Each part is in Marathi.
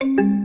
पण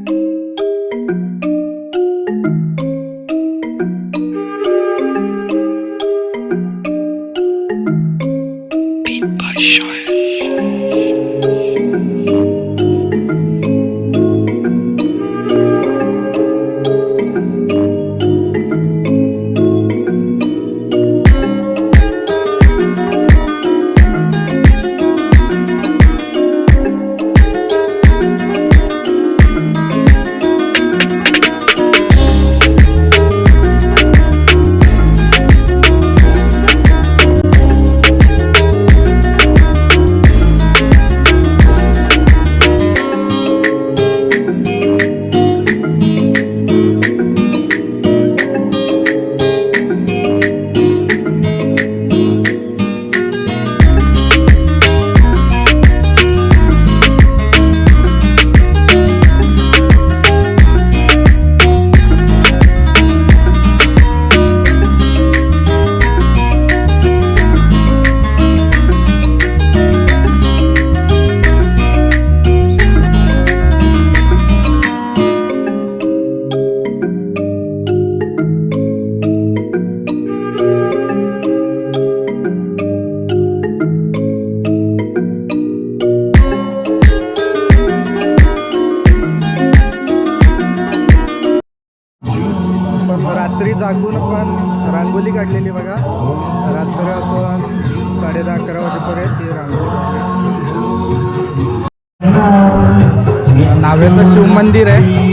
नावेचं शिव मंदिर आहे.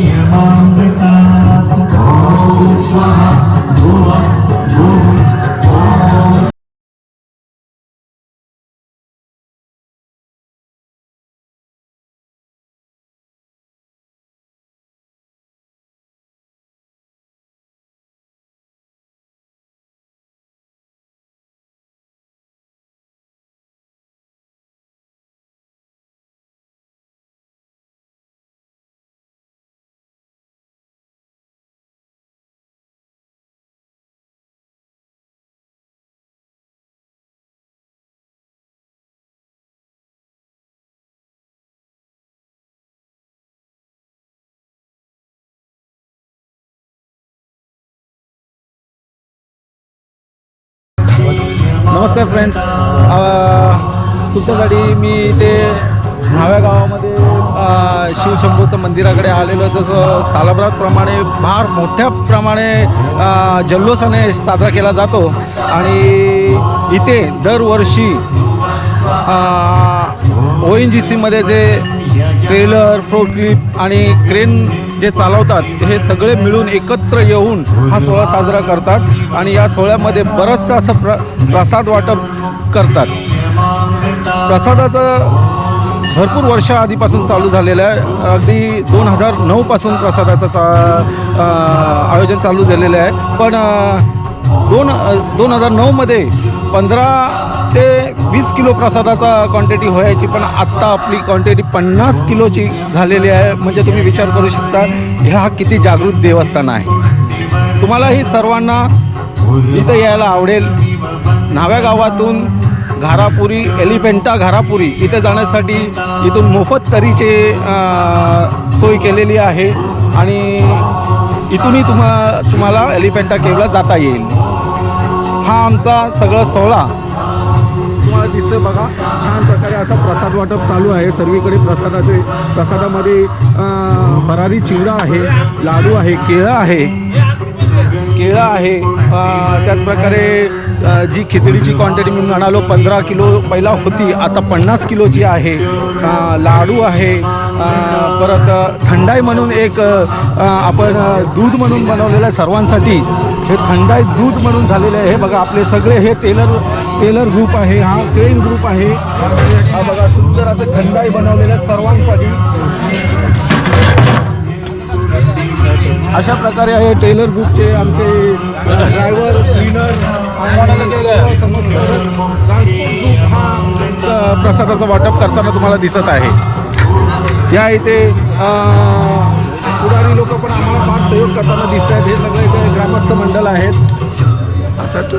नमस्कार फ्रेंड्स तुमच्यासाठी मी इथे न्हाव्या गावामध्ये शिवशंभूचं मंदिराकडे आलेलो जसं सालभरातप्रमाणे फार मोठ्या प्रमाणे जल्लोषाने साजरा केला जातो. आणि इथे दरवर्षी ओ एन जी सीमध्ये जे ट्रेलर फ्रोक्लिप आणि क्रेन जे चालवतात हे सगळे मिळून एकत्र येऊन हा सोहळा साजरा करतात आणि या सोहळ्यामध्ये बरंचसं असं प्र प्रसाद वाटप करतात. प्रसादाचं भरपूर वर्ष आधीपासून चालू झालेलं आहे. अगदी दोन हजार नऊपासून प्रसादाचं चा आयोजन चालू झालेलं आहे. पण दोन दोन हजार नऊमध्ये पंधरा ते वीस किलो प्रसादाचा क्वांटिटी व्हायची पण आत्ता आपली क्वांटिटी पन्नास किलोची झालेली आहे. म्हणजे तुम्ही विचार करू शकता हे हा किती जागृत देवस्थान आहे. तुम्हालाही सर्वांना इथं यायला आवडेल. न्हाव्या गावातून घारापुरी एलिफेंटा घारापुरी इथे जाण्यासाठी इथून मोफत तरीचे सोय केलेली आहे. आणि इथूनही तुम्हा तुम्हाला एलिफेंटा केवला जाता येईल. हा आमचा सगळा सोहळा. तुम्हाला बघा. छान प्रकारे असा प्रसाद वाटप चालू आहे. सर्वीकडे प्रसादाचे प्रसादामध्ये भरारी फरारी चिवडा आहे लाडू आहे केळं आहे. केळं आहे. त्याचप्रकारे जी खिचडीची क्वांटिटी मी म्हणालो पंधरा किलो पहिला होती आता पन्नास किलोची आहे लाडू आहे परत थंडाई म्हणून एक आपण दूध म्हणून बनवलेलं आहे सर्वांसाठी. हे थंडाई दूध म्हणून झालेलं आहे. हे बघा आपले सगळे हे टेलर टेलर ग्रुप आहे हा ट्रेन ग्रुप आहे. हा बघा सुंदर असं थंडाई बनवलेलं आहे सर्वांसाठी. अशा प्रकारे आहे टेलर ग्रुपचे आमचे ड्रायव्हर क्लीनर आणि समस्त ट्रान्सपोर्ट ग्रुप हा प्रसादाचं वाटप करताना तुम्हाला दिसत आहे. या इथे पुढारी लोक पण आम्हाला फार सहयोग करताना दिसत आहेत. हे सगळे इथे ग्रामस्थ मंडळ आहेत. आता तू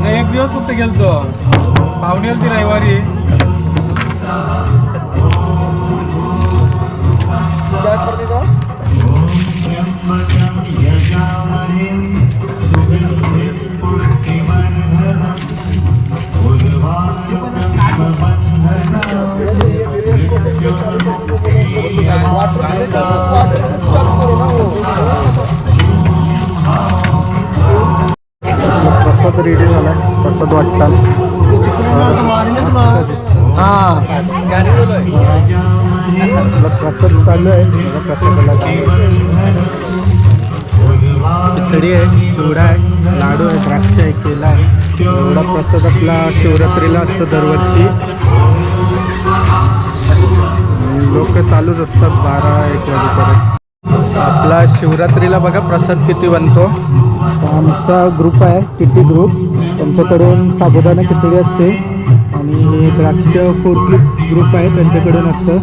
नाही एक दिवस फक्त गेलतो. पाहुणे होती रविवारी. प्रसाद वाटतं. आपला प्रसाद चालू आहे. खिचडी आहे चिवडा आहे लाडू आहे द्राक्ष आहे केला आहे. एवढा प्रसाद आपला शिवरात्रीला असतो दरवर्षी. लोक चालूच असतात बारा एक वाजेपर्यंत. आपला शिवरात्रीला बघा प्रसाद किती बनतो. आमचा ग्रुप आहे टी टी ग्रुप त्यांच्याकडून साबुदाणा खिचडी असते. आणि द्राक्ष फोरक्लिप ग्रुप आहे त्यांच्याकडून असतं.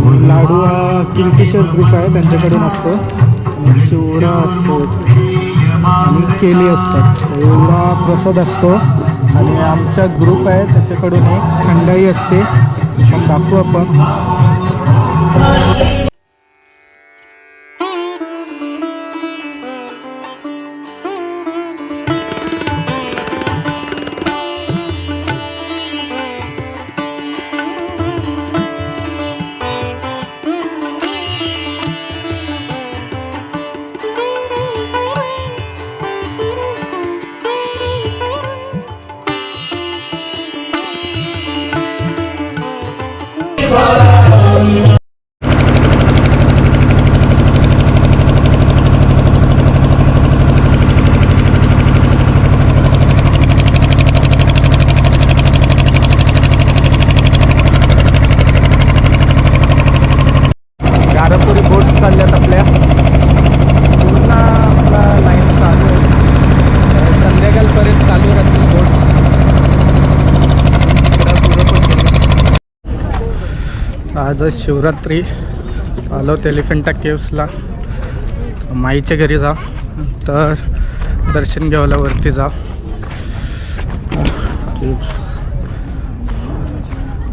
आणि लाडू हा किंगफिशर ग्रुप आहे त्यांच्याकडून असतो. आणि चिवडा असतो. आणि केली असतात. एवढा प्रसाद असतो. आणि आमचा ग्रुप आहे त्याच्याकडून एक थंडाई असते. पण दाखवू आपण. आज शिवरात्री. आलो एलिफंटा केव्सला माईच्या घरी जा. तर दर्शन घ्यायला वरती जा. केव्स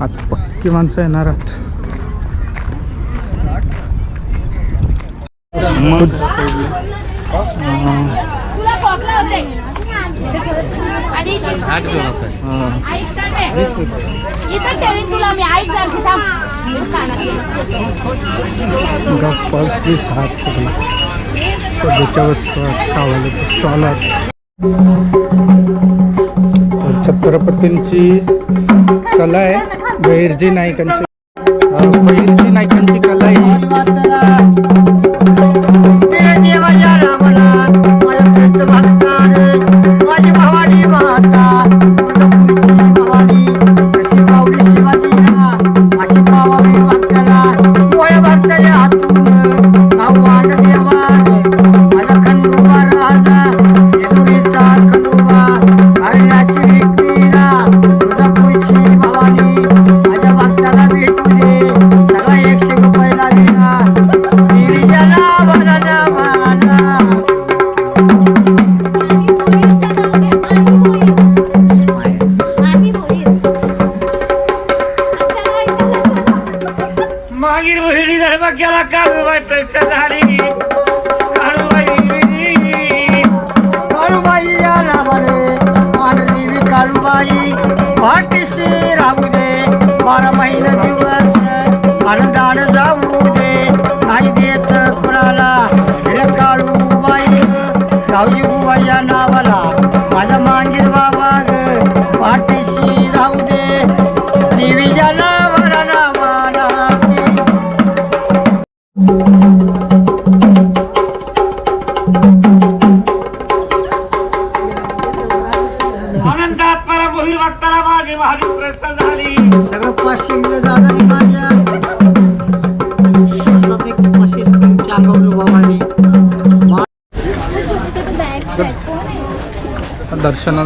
आज पक्की माणसं येणार आहात. सगळी सध्याच्या वस्तू स्टॉल छत्रपतींची कला आहे. बहिर्जी नाईकांची अं, बहिर्जी नाईकांची कला आहे காணுவாய் பிரசதாரி காணுவாய் காணுவாயியானவனே ஆனதீவி காணுவாயி பாட்டி சீராவுதே பரமைன திவச அனதான சாவுதே நாய்தேத்த குராலா இலக்காளுவாய் கவியுவாயானாவலா மதமாஞ்சிருவாவாக பாட்டி சீ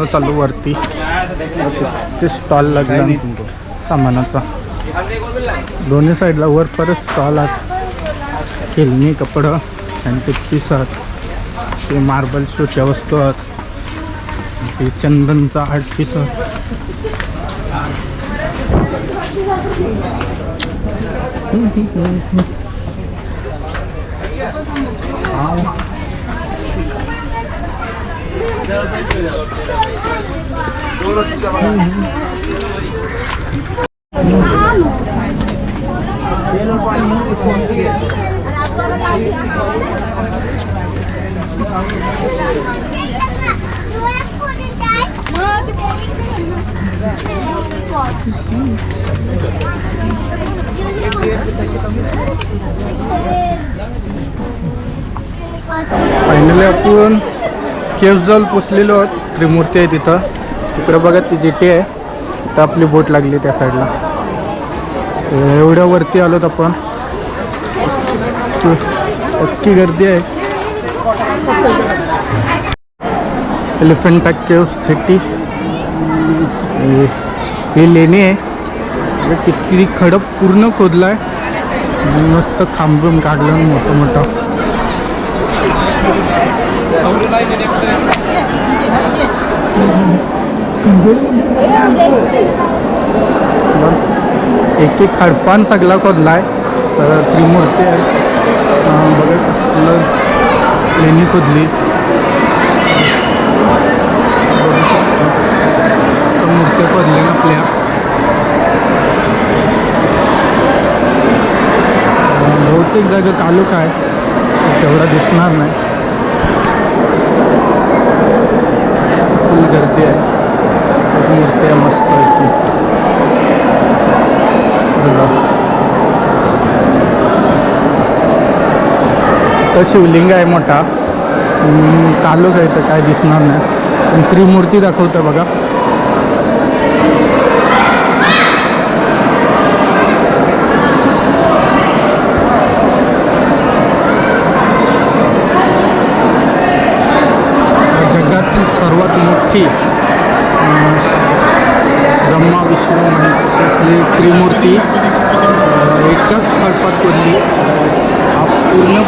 दर्शनाला चालू वरती. ते स्टॉल लागला सामानाचा. दोन्ही साईडला वर परत स्टॉल आहेत खेळणी कपडं ते पीस आहात ते मार्बल शोच्या वस्तू आहात ते चंदनचा आर्ट पीस फायनली आपण केवजल पोचलेलो आहोत. त्रिमूर्ती आहे तिथं. तिकडं बघा ती जेटी आहे. तर आपली बोट लागली त्या साईडला. एवढ्या वरती आलोत आपण. पक्की गर्दी आहे. एलिफंटा केव्स सिटी ही लेणी आहे. किती खडप पूर्ण खोदला आहे मस्त खांबून काढलं मोठं मोठं. एक एक खडपान सगळा खोदला आहे त्रिमूर्ती आहे. अं, कसलं लेणी खोदली. बघू मूर्त्या खोदल्या आपल्या. बहुतेक जागा तालुका आहे. तेवढा दिसणार नाही फुल गर्दी आहे खूप मूर्ती आहे मस्त आहे ती बघा. इथं शिवलिंग आहे मोठा. तालुक आहे तर काय दिसणार नाही. पण त्रिमूर्ती दाखवतं बघा.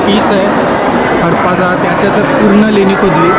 पीस आहे हरपाजार त्याच्या तर पूर्ण लेणी खोदली.